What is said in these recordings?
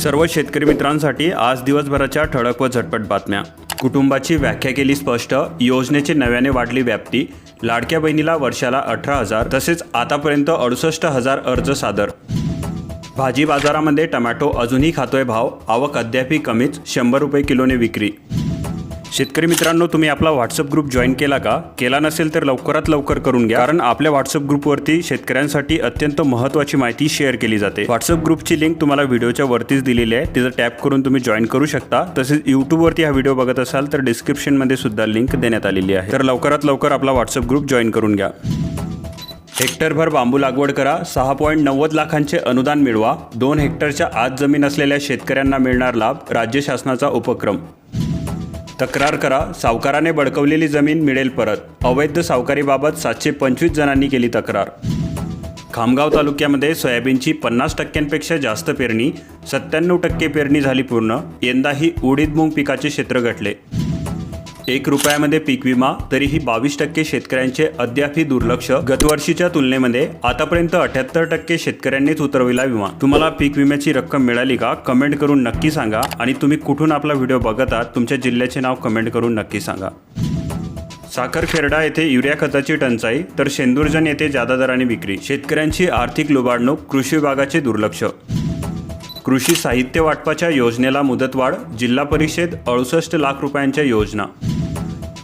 सर्व शेतकरी मित्रांसाठी आज दिवसभराच्या ठळक व झटपट बातम्या. कुटुंबाची व्याख्या केली स्पष्ट योजनेची नव्याने वाढली व्याप्ती लाडक्या बहिणीला वर्षाला अठरा हजार तसेच आतापर्यंत अडुसष्ट हजार अर्ज सादर. भाजी बाजारामध्ये टमॅटो अजूनही खातोय भाव आवक अद्यापही कमीच शंभर रुपये किलोने विक्री. शेतकरी मित्रांनो तुम्ही आपला व्हॉट्सअप ग्रुप जॉईन केला का? केला नसेल तर लवकरात लवकर करून घ्या. कारण आपल्या व्हॉट्सअप ग्रुपवरती शेतकऱ्यांसाठी अत्यंत महत्त्वाची माहिती शेअर केली जाते. व्हॉट्सअप ग्रुपची लिंक तुम्हाला व्हिडिओच्या वरतीच दिलेली आहे. तिचं टॅप करून तुम्ही जॉईन करू शकता. तसेच यूट्यूबवरती हा व्हिडिओ बघत असाल तर डिस्क्रिप्शनमध्ये सुद्धा लिंक देण्यात आलेली आहे. तर लवकरात लवकर आपला व्हॉट्सअप ग्रुप जॉईन करून घ्या. हेक्टरभर बांबू लागवड करा. सहा पॉईंट नव्वद लाखांचे अनुदान मिळवा. दोन हेक्टरच्या आत जमीन असलेल्या शेतकऱ्यांना मिळणार लाभ. राज्य शासनाचा उपक्रम. तक्रार करा सावकाराने बडकवलेली जमीन मिळेल परत. अवैध सावकारीबाबत सातशे पंचवीस जणांनी केली तक्रार. खामगाव तालुक्यामध्ये सोयाबीनची पन्नास टक्क्यांपेक्षा जास्त पेरणी सत्त्याण्णव टक्के पेरणी झाली पूर्ण यंदाही उडीद मूग पिकाचे क्षेत्र घटले. एक रुपयामध्ये पीक विमा तरीही बावीस टक्के शेतकऱ्यांचे अद्यापही दुर्लक्ष. गतवर्षीच्या तुलनेमध्ये आतापर्यंत अठ्याहत्तर टक्के शेतकऱ्यांनीच उतरविला विमा. तुम्हाला पीक विम्याची रक्कम मिळाली का? कमेंट करून नक्की सांगा. आणि तुम्ही कुठून आपला व्हिडिओ बघत आहात तुमच्या जिल्ह्याचे नाव कमेंट करून नक्की सांगा. साखरखेरडा येथे युरिया खताची टंचाई तर शेंदुरजन येथे जादा दराने विक्री. शेतकऱ्यांची आर्थिक लुबाडणूक कृषी विभागाचे दुर्लक्ष. कृषी साहित्य वाटपाच्या योजनेला मुदतवाढ जिल्हा परिषद अडुसष्ट लाख रुपयांच्या योजना.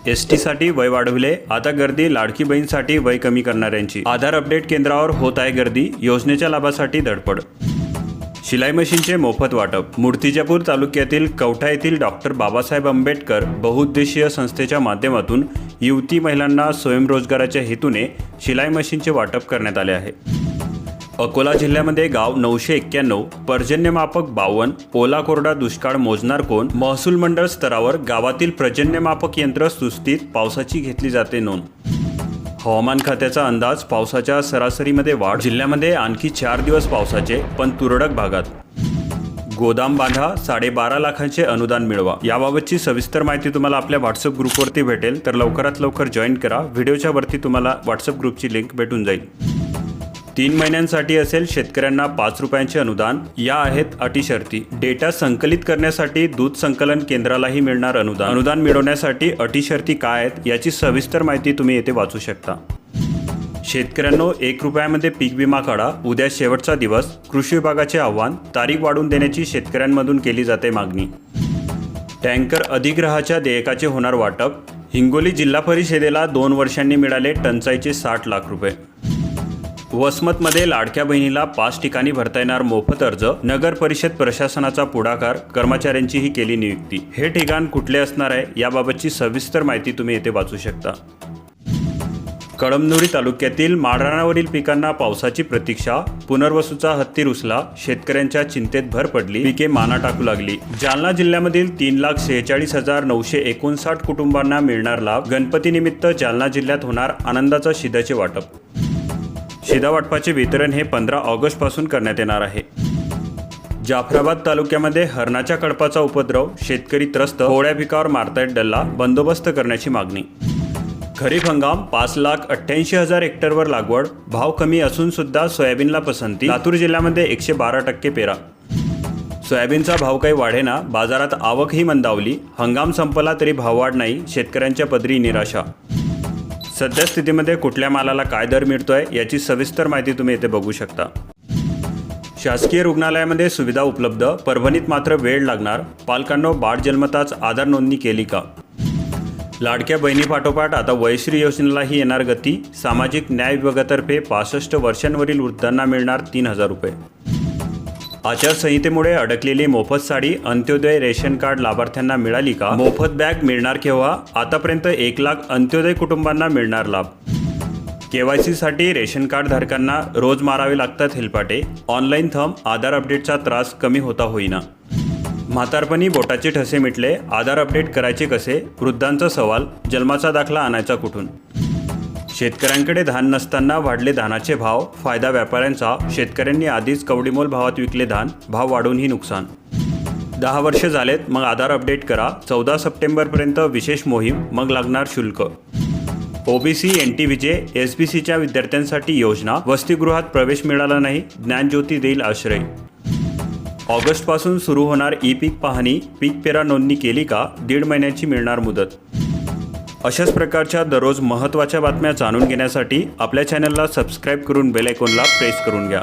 एस टीसाठी वय वाढविले आता गर्दी लाडकी बहीणसाठी वय कमी करणाऱ्यांची. आधार अपडेट केंद्रावर होत आहे गर्दी योजनेच्या लाभासाठी धडपड. शिलाई मशीनचे मोफत वाटप. मूर्तिजापूर तालुक्यातील कवठा येथील डॉक्टर बाबासाहेब आंबेडकर बहुउद्देशीय संस्थेच्या माध्यमातून युवती महिलांना स्वयंरोजगाराच्या हेतूने शिलाई मशीनचे वाटप करण्यात आले आहे. अकोला जिल्ह्यामध्ये गाव नऊशे एक्क्याण्णव पर्जन्यमापक बावन्न ओला कोरडा दुष्काळ मोजणार कोण? महसूल मंडळ स्तरावर गावातील पर्जन्यमापक यंत्र सुस्तीत पावसाची घेतली जाते नोंद. हवामान खात्याचा अंदाज पावसाच्या सरासरीमध्ये वाढ जिल्ह्यामध्ये आणखी चार दिवस पावसाचे पण तुरळक भागात. गोदाम बांधा साडेबारा लाखांचे अनुदान मिळवा. याबाबतची सविस्तर माहिती तुम्हाला आपल्या व्हॉट्सअप ग्रुपवरती भेटेल तर लवकरात लवकर जॉईन करा. व्हिडिओच्या वरती तुम्हाला व्हॉट्सअप ग्रुपची लिंक भेटून जाईल. तीन महिन्यांसाठी असेल शेतकऱ्यांना पाच रुपयांचे अनुदान. या आहेत अटी शर्ती. डेटा संकलित करण्यासाठी दूध संकलन केंद्रालाही मिळणार अनुदान. अनुदान मिळवण्यासाठी अटी शर्ती काय आहेत याची सविस्तर माहिती तुम्ही येथे वाचू शकता. शेतकऱ्यांनो एक रुपयामध्ये पीक विमा काढा. उद्या शेवटचा दिवस. कृषी विभागाचे आव्हान तारीख वाढवून देण्याची शेतकऱ्यांमधून केली जाते मागणी. टँकर अधिग्रहाच्या देयकाचे होणार वाटप. हिंगोली जिल्हा परिषदेला दोन वर्षांनी मिळाले टंचाईचे साठ लाख रुपये. वसमतमध्ये लाडक्या बहिणीला पाच ठिकाणी भरता येणार मोफत अर्ज. नगर परिषद प्रशासनाचा पुढाकार. कर्मचाऱ्यांचीही केली नियुक्ती. हे ठिकाण कुठले असणार आहे याबाबतची सविस्तर माहिती तुम्ही येथे वाचू शकता. कळमनुरी तालुक्यातील माळरानावरील पिकांना पावसाची प्रतीक्षा. पुनर्वसूचा हत्ती रुसला. शेतकऱ्यांच्या चिंतेत भर पडली. पिके माना टाकू लागली. जालना जिल्ह्यामधील तीन लाख सेहेचाळीस हजार नऊशे एकोणसाठ कुटुंबांना मिळणार लाभ. गणपतीनिमित्त जालना जिल्ह्यात होणार आनंदाचं शिदाचे वाटप. शिधावाटपाचे वितरण हे पंधरा ऑगस्टपासून करण्यात येणार आहे. जाफराबाद तालुक्यामध्ये हरणाच्या कडपाचा उपद्रव शेतकरी त्रस्त होळ्या पिकावर मारतायत डल्ला बंदोबस्त करण्याची मागणी. खरीप हंगाम पाच लाख अठ्ठ्याऐंशी हजार हेक्टरवर लागवड भाव कमी असून सुद्धा सोयाबीनला पसंती लातूर जिल्ह्यामध्ये एकशे बारा टक्के पेरा. सोयाबीनचा भाव काही वाढेना बाजारात आवकही मंदावली हंगाम संपला तरी भाववाढ नाही शेतकऱ्यांच्या पदरी निराशा. सध्या स्थितीमध्ये कुठल्या मालाला काय दर मिळतोय याची सविस्तर माहिती तुम्ही येथे बघू शकता. शासकीय रुग्णालयामध्ये सुविधा उपलब्ध परभणीत मात्र वेळ लागणार. पालकांनो बाळ जन्मताच आधार नोंदणी केली का? लाडक्या बहिणीपाठोपाठ आता वयश्री योजनेलाही येणार गती. सामाजिक न्याय विभागातर्फे पासष्ट वर्षांवरील वृद्धांना मिळणार तीन हजार रुपये. आचारसंहितेमुळे अडकलेली मोफत साडी अंत्योदय रेशन कार्ड लाभार्थ्यांना मिळाली का? मोफत बॅग मिळणार केव्हा? आतापर्यंत एक लाख अंत्योदय कुटुंबांना मिळणार लाभ. केवायसीसाठी रेशन कार्ड धारकांना रोज मारावे लागतात हेलपाटे. ऑनलाईन थंब आधार अपडेटचा त्रास कमी होता होईना. म्हातारपणी बोटाचे ठसे मिटले. आधार अपडेट करायचे कसे? वृद्धांचा सवाल. जन्माचा दाखला आणायचा कुठून? शेतकऱ्यांकडे धान नसताना वाढले धानाचे भाव फायदा व्यापाऱ्यांचा शेतकऱ्यांनी आधीच कवडीमोल भावात विकले धान भाव वाढूनही नुकसान. दहा वर्ष झालेत मग आधार अपडेट करा चौदा सप्टेंबरपर्यंत विशेष मोहीम मग लागणार शुल्क. OBC N T VJ S B सीच्या विद्यार्थ्यांसाठी योजना वसतिगृहात प्रवेश मिळाला नाही ज्ञानज्योती देईल आश्रय. ऑगस्टपासून सुरू होणार ई पीक पाहणी पीक पेरा नोंदणी केली का दीड महिन्याची मिळणार मुदत. अशाच प्रकारच्या दररोज महत्त्वाच्या बातम्या जाणून घेण्यासाठी आपल्या चॅनलला सबस्क्राईब करून बेल आयकॉनला प्रेस करून घ्या.